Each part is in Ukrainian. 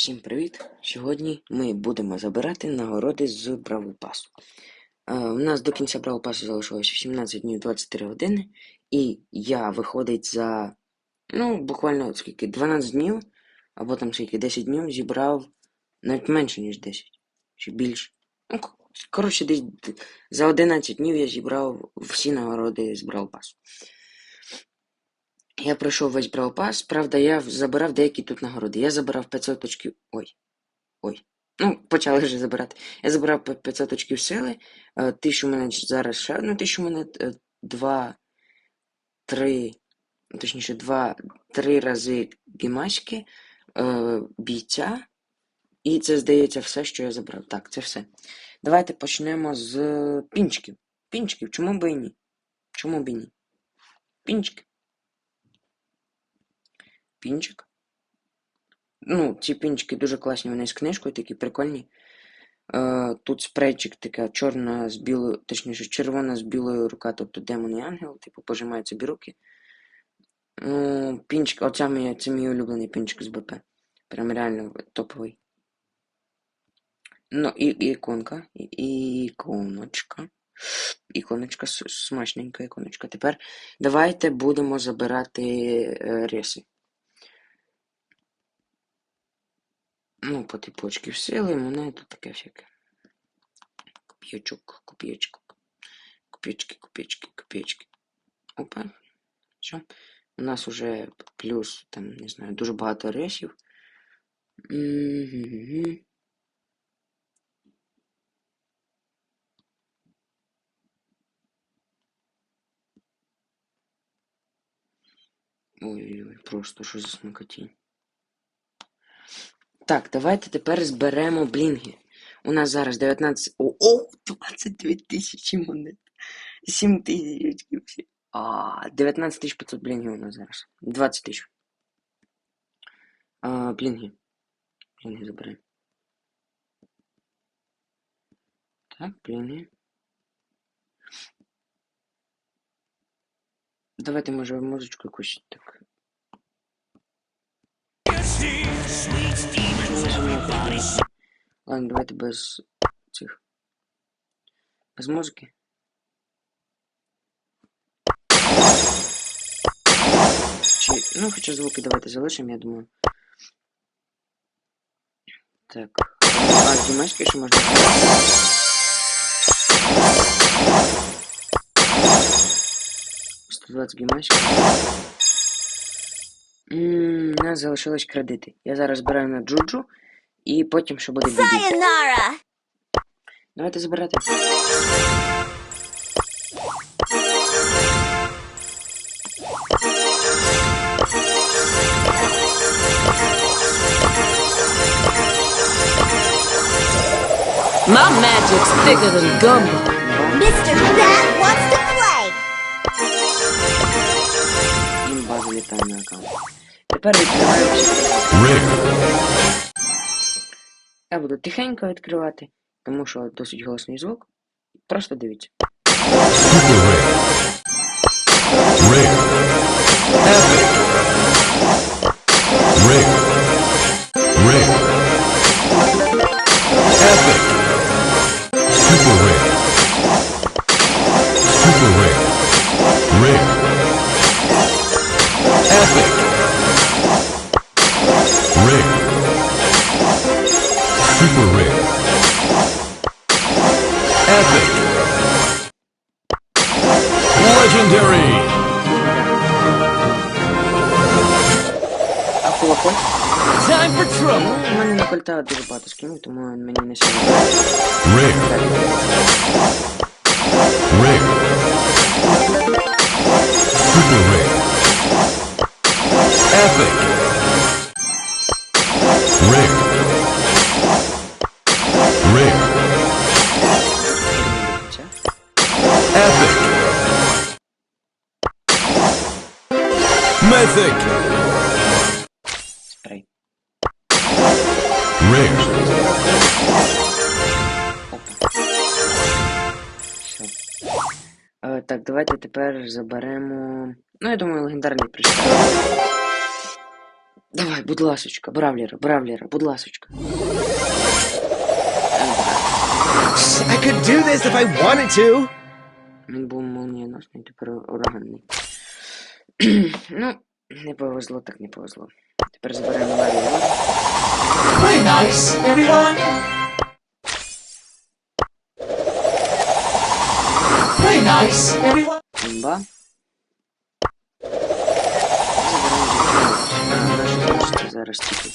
Всім привіт! Сьогодні ми будемо забирати нагороди з Бравл Пасу. Е, у нас до кінця Бравл Пасу залишилося 17 днів 23 години, і я виходить за ну, буквально скільки 12 днів, або там скільки 10 днів зібрав навіть менше, ніж 10, чи більше. Ну, коротше, десь за 11 днів я зібрав всі нагороди з Бравл Пасу. Я пройшов весь Pass, правда, я забирав деякі тут нагороди. Я забирав 500 очків. Ой. Ой. Ну, почали вже забирати. Я забирав 500 очків сили. е, Тисячу мене зараз ще одну тисячу мене е, два, три, точніше, два, три рази гімашки, е, бійця. І це, здається, все, що я забрав. Так, це все. Давайте почнемо з пінчиків. Пінчиків, чому б і ні? Чому б і ні? Пінчики. Пінчик. Ну, ці пінчики дуже класні, вони з книжкою такі прикольні. Е, тут спрейчик така чорна з білою, точніше, червона з білою рука, тобто демон і ангел, типу, пожимають собі руки. Ну, пінчик, оце мій, це мій улюблений пінчик з БП. Прям реально топовий. Ну, і, і іконка, і, і іконочка. Іконочка, смачненька іконочка. Тепер давайте будемо забирати е, риси. Ну, по типу очків сили, мене тут таке всяке. Копійочок, копійочок. Копійочки, копійочки, копійочки. Опа. Все. У нас уже плюс, там, не знаю, дуже багато ресів. Мгм. Ой-ой-ой, просто що за смакоті. Так, давайте тепер зберемо блінги. У нас зараз 19. О, о 22 тисячі монет. 7 тисяч. А, 19 500 блінгів у нас зараз. 20 тисяч. Блінги. Блінги заберемо. Так, блінги. Давайте, може, музичку якусь так. Ладно, давайте без цих. Без музики. Чи... Ну, хоча звуки давайте залишимо, я думаю. Так. А, Дімашки ще можна. Сто двадцять гімашки. М, У нас залишились кредити. Я зараз збираю на Джуджу, і потім що буде бібі. Sayonara! Давайте забирати. My magic's thicker than gumbo. Mr. Bat wants to play! Залітає на аккаунт. Відкриваю. Я буду тихенько відкривати, тому що досить голосний звук. Просто дивіться. Super Legendary. А кулаком? Time for trouble. Ну, у мене на кольта дуже багато скинув, тому мені не сильно. Rare. Rare. Super rare. Epic. Так, давайте тепер заберемо. Ну, я думаю, легендарний прийшов. Давай, будь ласочка, бравлера, бравлера, будь ласочка. I could do this if I wanted to. Він був молнієносний, тепер ураганний. ну, не повезло, так не повезло. Тепер Ларі. Play nice, everyone. Nice. Імба. Зараз, титул.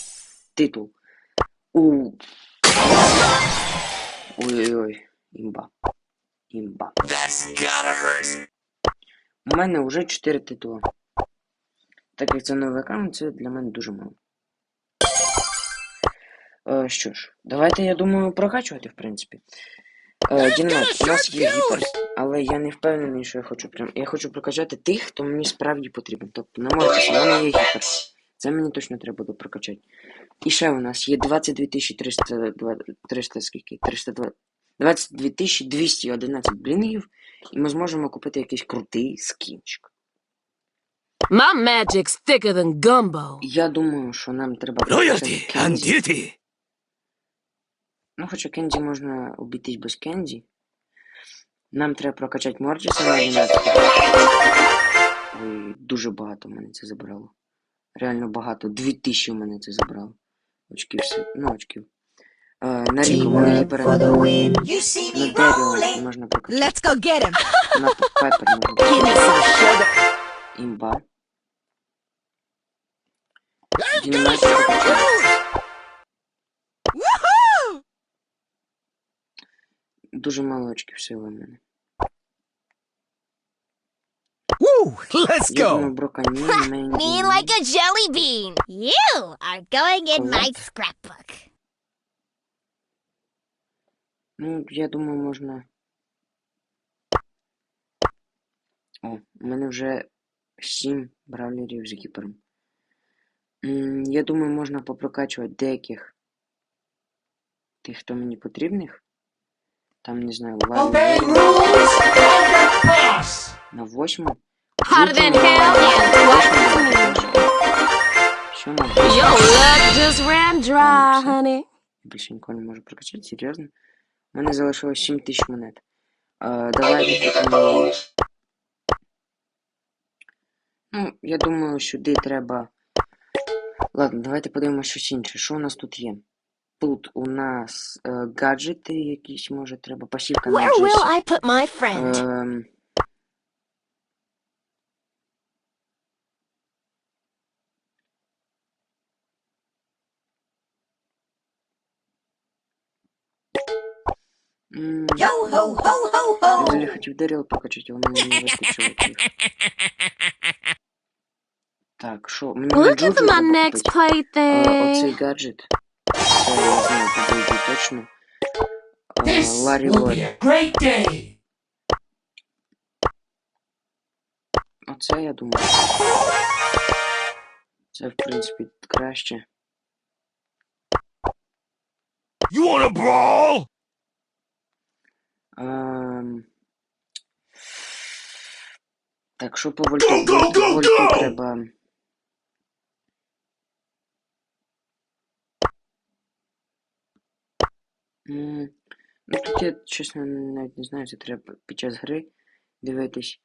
Титул. Ой-ой-ой. Імба. Імба. У мене вже 4 титула. Так як це новий аккаунт, це для мене дуже мало. Е, що ж, давайте, я думаю, прокачувати, в принципі. Е, Дінамайт, у нас є гіпер, але я не впевнений, що я хочу прям. Я хочу прокачати тих, хто мені справді потрібен. Тобто на Мортисі, у мене є гіпер. Це мені точно треба буде прокачати. І ще у нас є 22 300, 300 скільки? 302, 22 211 блінгів, і ми зможемо купити якийсь крутий скінчик. My magic's thicker than gumbo. Я думаю, що нам треба прокачати Loyalty and duty. Ну, хоча Кенді можна обійтись без Кенді. Нам треба прокачати Морджеса на 11. Ой, дуже багато в мене це забрало. Реально багато. 2000 у мене це забрало. Очків все. Ну, очків. Е, на рік На Деріо можна прокачати. Let's go get him. На Пепер можна прокачати. Імба. Дінамайт прокачати. Дуже мало очків сили в мене. Woo! Let's Я думаю, go. Брока ні, Менді. Me like a jelly bean. You are going in my Correct. scrapbook. Ну, я думаю, можна. О, у мене вже 7 бравлерів з гіпером. М, Я думаю, можна попрокачувати деяких тих, хто мені потрібних. Там, не знаю, boss. на than hell what? На Your luck just ran dry, honey. Більше ніколи не можу прокачати, серйозно. У мене залишилось 7 тисяч монет. А, давайте купимо. Ну, я думаю, сюди треба. Ладно, давайте подивимося щось інше. Що у нас тут є? Тут у нас е, гаджети якісь, може, треба пасівка на Where will I put my friend? М, ho Я взагалі хотів Деріл прокачати, але мені не вистачило їх. Так, що? Мені на Look at my треба next купити. Е, Оцей гаджет. Це я знаю, подойду точно. Ларі Лорі. Оце я думаю. Це, в принципі, краще. You want a brawl? Ем... Так, що по вольту? Go, go, go, Вольту go! треба. М, Ну, тут я, чесно, навіть не знаю, це треба під час гри дивитись.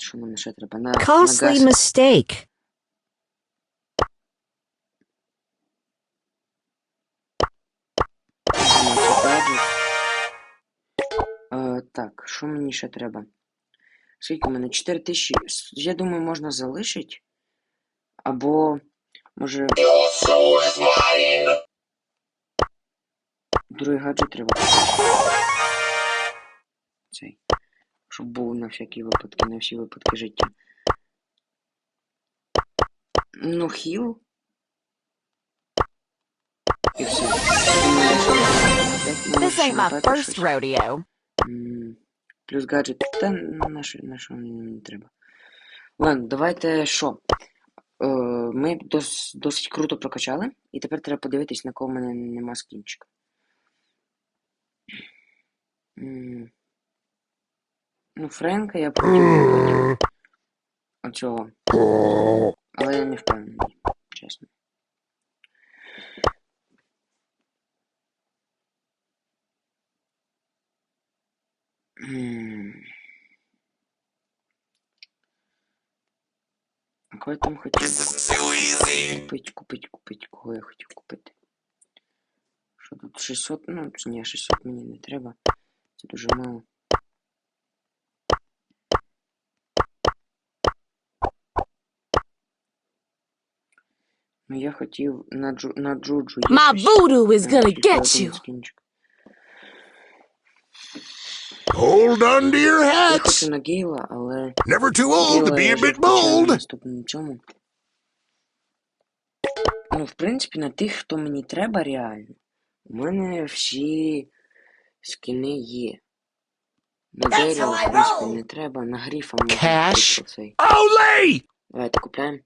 Що нам ще треба? На, на Costly газ. mistake. Так, що мені ще треба? Скільки в мене? 4 тисячі. Я думаю, можна залишити. Або, може. Другий гаджет треба. Цей. Щоб був на всякі випадки, на всі випадки життя. Ну, хіл. І все. This ain't my first rodeo. Плюс гаджет. Та на що, на що мені не треба. Ладно, давайте що? Е, ми дос, досить круто прокачали, і тепер треба подивитись, на кого в мене нема скінчика. М, Ну, Френка я б хотів. купити. оцього. Але я не впевнений, чесно. М. А кого я там хотів? Купить, купить, купить. Кого я хотів купити? Що тут 600? Ну, ні, 600 мені не треба. Це дуже мало. Ну, я хотів на, джу, на Джуджу. My voodoo is gonna get you. Hold on to your Я hats. хочу на Гейла, але... Never too old to Гейла be я a вже bit bold. наступному цьому. Ну, в принципі, на тих, хто мені треба реально, у мене всі Скіни є. На дерево, в принципі, не треба, на грифа можна. Кеш! Олей! Давайте купляємо.